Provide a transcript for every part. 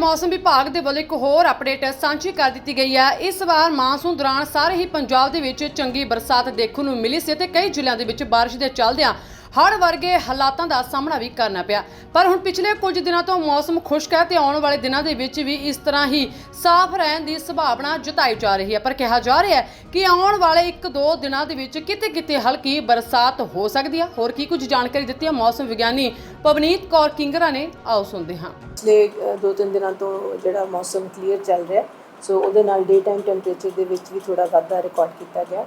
ਮੌਸਮ ਵਿਭਾਗ ਦੇ ਵੱਲੋਂ ਇੱਕ ਹੋਰ ਅਪਡੇਟ ਸਾਂਝੀ ਕਰ ਦਿੱਤੀ ਗਈ ਹੈ। ਇਸ ਵਾਰ ਮਾਨਸੂਨ ਦੌਰਾਨ ਸਾਰੇ ਹੀ ਪੰਜਾਬ ਦੇ ਵਿੱਚ ਚੰਗੀ ਬਰਸਾਤ ਦੇਖਣ ਨੂੰ ਮਿਲੀ ਸੀ ਤੇ ਕਈ ਜ਼ਿਲ੍ਹਿਆਂ ਦੇ ਵਿੱਚ ਬਾਰਿਸ਼ ਦੇ ਚੱਲਦਿਆਂ ਹੜ੍ਹ ਵਰਗੇ ਹਾਲਾਤਾਂ ਦਾ ਸਾਹਮਣਾ ਵੀ ਕਰਨਾ ਪਿਆ। ਪਰ ਹੁਣ ਪਿਛਲੇ ਕੁਝ ਦਿਨਾਂ ਤੋਂ ਮੌਸਮ ਖੁਸ਼ਕ ਹੈ ਤੇ ਆਉਣ ਵਾਲੇ ਦਿਨਾਂ ਦੇ ਵਿੱਚ ਵੀ ਇਸ ਤਰ੍ਹਾਂ ਹੀ ਸਾਫ਼ ਰਹਿਣ ਦੀ ਸੰਭਾਵਨਾ ਜਤਾਈ ਜਾ ਰਹੀ ਹੈ। ਪਰ ਕਿਹਾ ਜਾ ਰਿਹਾ ਹੈ ਕਿ ਆਉਣ ਵਾਲੇ 1-2 ਦਿਨਾਂ ਦੇ ਵਿੱਚ ਕਿਤੇ-ਕਿਤੇ ਹਲਕੀ ਬਰਸਾਤ ਹੋ ਸਕਦੀ ਹੈ। ਹੋਰ ਕੀ ਕੁਝ ਜਾਣਕਾਰੀ ਦਿੱਤੀ ਹੈ ਮੌਸਮ ਵਿਗਿਆਨੀ ਪਵਨੀਤ ਕੌਰ ਕਿੰਗਰਾ ਨੇ ਆਓ ਸੁਣਦੇ ਹਾਂ। ਪਿਛਲੇ ਦੋ ਤਿੰਨ ਦਿਨਾਂ ਤੋਂ ਜਿਹੜਾ ਮੌਸਮ ਕਲੀਅਰ ਚੱਲ ਰਿਹਾ, ਸੋ ਉਹਦੇ ਨਾਲ ਡੇ ਟਾਈਮ ਟੈਂਪਰੇਚਰ ਦੇ ਵਿੱਚ ਵੀ ਥੋੜਾ ਵਾਧਾ ਰਿਕਾਰਡ ਕੀਤਾ ਗਿਆ।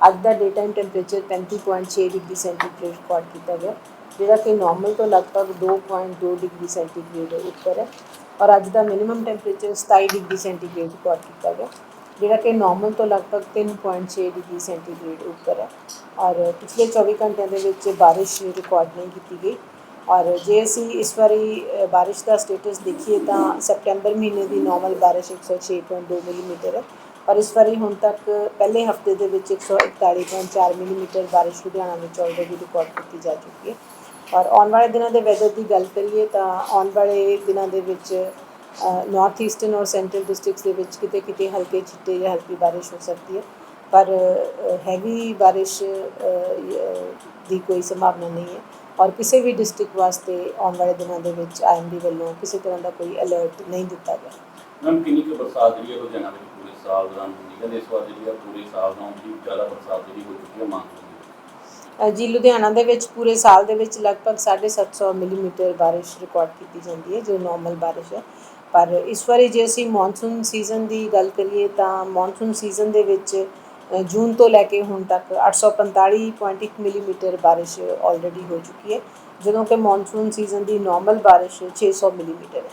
ਅੱਜ ਦਾ day time temperature 35.6 degree centigrade record ਕੀਤਾ ਗਿਆ, ਜਿਹੜਾ ਕਿ ਨਾਰਮਲ ਤੋਂ ਲਗਭਗ 2.2 ਡਿਗਰੀ ਸੈਂਟੀਗ੍ਰੇਡ ਉੱਪਰ ਹੈ। ਔਰ ਅੱਜ ਦਾ minimum temperature 27 degree centigrade record ਕੀਤਾ ਗਿਆ, ਜਿਹੜਾ ਕਿ ਨਾਰਮਲ ਤੋਂ ਲਗਭਗ 3.6 ਡਿਗਰੀ ਸੈਂਟੀਗ੍ਰੇਡ ਉੱਪਰ ਹੈ। ਔਰ ਪਿਛਲੇ 24 ਘੰਟਿਆਂ ਦੇ ਵਿੱਚ ਬਾਰਿਸ਼ ਰਿਕਾਰਡ ਨਹੀਂ ਕੀਤੀ ਗਈ। ਔਰ ਜੇ ਅਸੀਂ ਇਸ ਵਾਰੀ ਅ, ਬਾਰਿਸ਼ ਦਾ ਸਟੇਟਸ ਦੇਖੀਏ ਤਾਂ ਸੈਪਟੈਂਬਰ ਮਹੀਨੇ ਦੀ ਨਾਰਮਲ ਬਾਰਿਸ਼ 106.2 ਮਿਲੀਮੀਟਰ ਹੈ। ਪਰ ਇਸ ਵਾਰੀ ਹੁਣ ਤੱਕ ਪਹਿਲੇ ਹਫ਼ਤੇ ਦੇ ਵਿੱਚ 141.4 ਮਿਲੀਮੀਟਰ ਬਾਰਿਸ਼ ਲੁਧਿਆਣਾ ਵਿੱਚ ਆਲਰੇਡੀ ਰਿਕਾਰਡ ਕੀਤੀ ਜਾ ਚੁੱਕੀ ਹੈ। ਔਰ ਆਉਣ ਵਾਲੇ ਦਿਨਾਂ ਦੇ ਵੈਦਰ ਦੀ ਗੱਲ ਕਰੀਏ ਤਾਂ ਆਉਣ ਵਾਲੇ ਦਿਨਾਂ ਦੇ ਵਿੱਚ ਨਾਰਥ ਈਸਟਰਨ ਔਰ ਸੈਂਟਰਲ ਡਿਸਟ੍ਰਿਕਟਸ ਦੇ ਵਿੱਚ ਕਿਤੇ ਕਿਤੇ ਹਲਕੇ ਛਿੱਟੇ ਜਾਂ ਹਲਕੀ ਬਾਰਿਸ਼ ਹੋ ਸਕਦੀ ਹੈ। ਪਰ ਹੈਵੀ ਬਾਰਿਸ਼ ਦੀ ਕੋਈ ਸੰਭਾਵਨਾ ਨਹੀਂ ਹੈ। ਔਰ ਕਿਸੇ ਵੀ ਡਿਸਟ੍ਰਿਕਟ ਵਾਸਤੇ ਆਉਣ ਵਾਲੇ ਦਿਨਾਂ ਦੇ ਵਿੱਚ ਆਈਐਮਡੀ ਵੱਲੋਂ ਕਿਸੇ ਤਰ੍ਹਾਂ ਦਾ ਕੋਈ ਅਲਰਟ ਨਹੀਂ ਦਿੱਤਾ ਗਿਆ। ਮੈਮ ਕਿੰਨੀ ਕੁ ਬਰਸਾਤ ਜਿਹੜੀ ਹੈ ਲੁਧਿਆਣਾ ਵਿੱਚ ਪੂਰੇ ਸਾਲ ਦੌਰਾਨ ਹੁੰਦੀ ਹੈ? ਇਸ ਵਾਰ ਜਿਹੜੀ ਆ ਪੂਰੇ ਸਾਲ ਨਾਲੋਂ ਵੀ ਜ਼ਿਆਦਾ ਬਰਸਾਤ ਜਿਹੜੀ ਹੋ ਚੁੱਕੀ ਹੈ ਮਾਨਸੂਨ ਜੀ ਲੁਧਿਆਣਾ ਦੇ ਵਿੱਚ ਪੂਰੇ ਸਾਲ ਦੇ ਵਿੱਚ ਲਗਭਗ 750 ਮਿਲੀਮੀਟਰ ਬਾਰਿਸ਼ ਰਿਕਾਰਡ ਕੀਤੀ ਜਾਂਦੀ ਹੈ ਜੋ ਨਾਰਮਲ ਬਾਰਿਸ਼ ਹੈ। ਪਰ ਇਸ ਵਾਰੀ ਜੇ ਅਸੀਂ ਮੌਨਸੂਨ ਸੀਜ਼ਨ ਦੀ ਗੱਲ ਕਰੀਏ ਤਾਂ ਮੌਨਸੂਨ ਸੀਜ਼ਨ ਦੇ ਵਿੱਚ ਜੂਨ ਤੋਂ ਲੈ ਕੇ ਹੁਣ ਤੱਕ 845.1 ਮਿਲੀਮੀਟਰ ਬਾਰਿਸ਼ ਆਲਰੇਡੀ ਹੋ ਚੁੱਕੀ ਹੈ ਜਦੋਂ ਕਿ ਮੌਨਸੂਨ ਸੀਜ਼ਨ ਦੀ ਨਾਰਮਲ ਬਾਰਿਸ਼ 600 ਮਿਲੀਮੀਟਰ ਹੈ।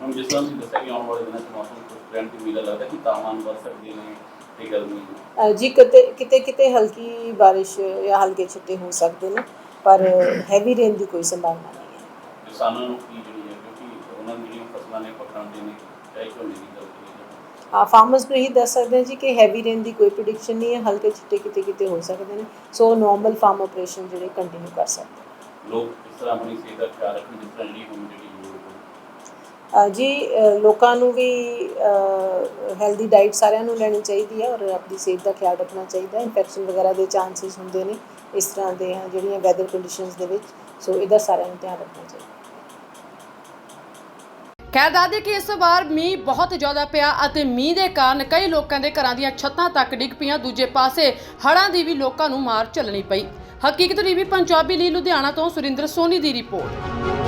ਹੁਣ ਜਿਸ ਤਰ੍ਹਾਂ ਤੁਸੀਂ ਦੱਸਿਆ ਕਿ ਆਉਣ ਵਾਲੇ ਦਿਨਾਂ 'ਚ ਮੌਸਮ ਕੁਝ ਟ੍ਰੈਂਡ ਤੇ ਮਿਲਾ ਲੱਗਦਾ ਕਿ ਤਾਪਮਾਨ ਵੱਧ ਸਕਦੇ ਨੇ ਤੇ ਗਰਮੀ ਅ, ਜੀ ਕਿਤੇ ਕਿਤੇ ਕਿਤੇ ਹਲਕੀ ਬਾਰਿਸ਼ ਜਾਂ ਹਲਕੇ ਛਿੱਟੇ ਹੋ ਸਕਦੇ ਨੇ ਪਰ ਹੈਵੀ ਰੇਨ ਦੀ ਕੋਈ ਸੰਭਾਵਨਾ ਨਹੀਂ ਹੈ। ਕਿਸਾਨਾਂ ਨੂੰ ਕੀ ਜਿਹੜੀ ਹੈ ਕਿਉਂਕਿ ਉਹਨਾਂ ਦੀ ਜਿਹੜੀਆਂ ਫਸਲਾਂ ਨੇ ਪੱਕਣ ਤੇ ਨੇ ਚਾਹੇ ਝੋਨੇ ਦੀ ਫਾਰਮਰਸ ਨੂੰ ਇਹੀ ਦੱਸ ਸਕਦੇ ਹਾਂ ਜੀ ਕਿ ਹੈਵੀ ਰੇਨ ਦੀ ਕੋਈ ਪ੍ਰੈਡਿਕਸ਼ਨ ਨਹੀਂ ਹੈ ਹਲਕੇ ਛਿੱਟੇ ਕਿਤੇ ਕਿਤੇ ਹੋ ਸਕਦੇ ਨੇ। ਸੋ ਨਾਰਮਲ ਫਾਰਮ ਆਪਰੇਸ਼ਨ ਜਿਹੜੇ ਕੰਟੀਨਿਊ ਕਰ ਸਕਦੇ ਲੋਕ ਇਸ ਤਰ੍ਹਾਂ ਆਪਣੀ ਸਿਹਤ ਦਾ ਖਿਆਲ ਰੱਖਣ ਜਿਸ ਤਰ੍ਹਾਂ ਜਿਹੜੀ ਹੁਣ ਜਿਹੜੀ ਲੋੜ ਹੈ। ਅ, ਜੀ ਲੋਕਾਂ ਨੂੰ ਵੀ ਹੈਲਦੀ ਡਾਈਟ ਸਾਰਿਆਂ ਨੂੰ ਲੈਣੀ ਚਾਹੀਦੀ ਹੈ ਔਰ ਆਪਣੀ ਸਿਹਤ ਦਾ ਖਿਆਲ ਰੱਖਣਾ ਚਾਹੀਦਾ ਹੈ। ਇਨਫੈਕਸ਼ਨ ਵਗੈਰਾ ਦੇ ਚਾਂਸਸ ਹੁੰਦੇ ਨੇ ਇਸ ਤਰ੍ਹਾਂ ਦੇ ਜਿਹੜੀਆਂ ਵੈਦਰ ਕੰਡੀਸ਼ਨਸ ਦੇ ਵਿੱਚ। ਸੋ ਇਹਦਾ ਸਾਰਿਆਂ ਨੂੰ ਧਿਆਨ ਰੱਖਣਾ ਚਾਹੀਦਾ। ਖੈਰ ਦਾਦੀ ਕਿ ਇਸ ਵਾਰ ਮੀਂਹ ਬਹੁਤ ਜ਼ਿਆਦਾ ਪਿਆ ਅਤੇ ਮੀਂਹ ਦੇ ਕਾਰਨ ਕਈ ਲੋਕਾਂ ਦੇ ਘਰਾਂ ਦੀਆਂ ਛੱਤਾਂ ਤੱਕ ਡਿੱਗ ਪਈਆਂ। ਦੂਜੇ ਪਾਸੇ ਹੜ੍ਹਾਂ ਦੀ ਵੀ ਲੋਕਾਂ ਨੂੰ ਮਾਰ ਝੱਲਣੀ ਪਈ। ਹਕੀਕਤ ਟੀਵੀ ਪੰਜਾਬੀ ਲਈ ਲੁਧਿਆਣਾ ਤੋਂ ਸੁਰਿੰਦਰ ਸੋਨੀ ਦੀ ਰਿਪੋਰਟ।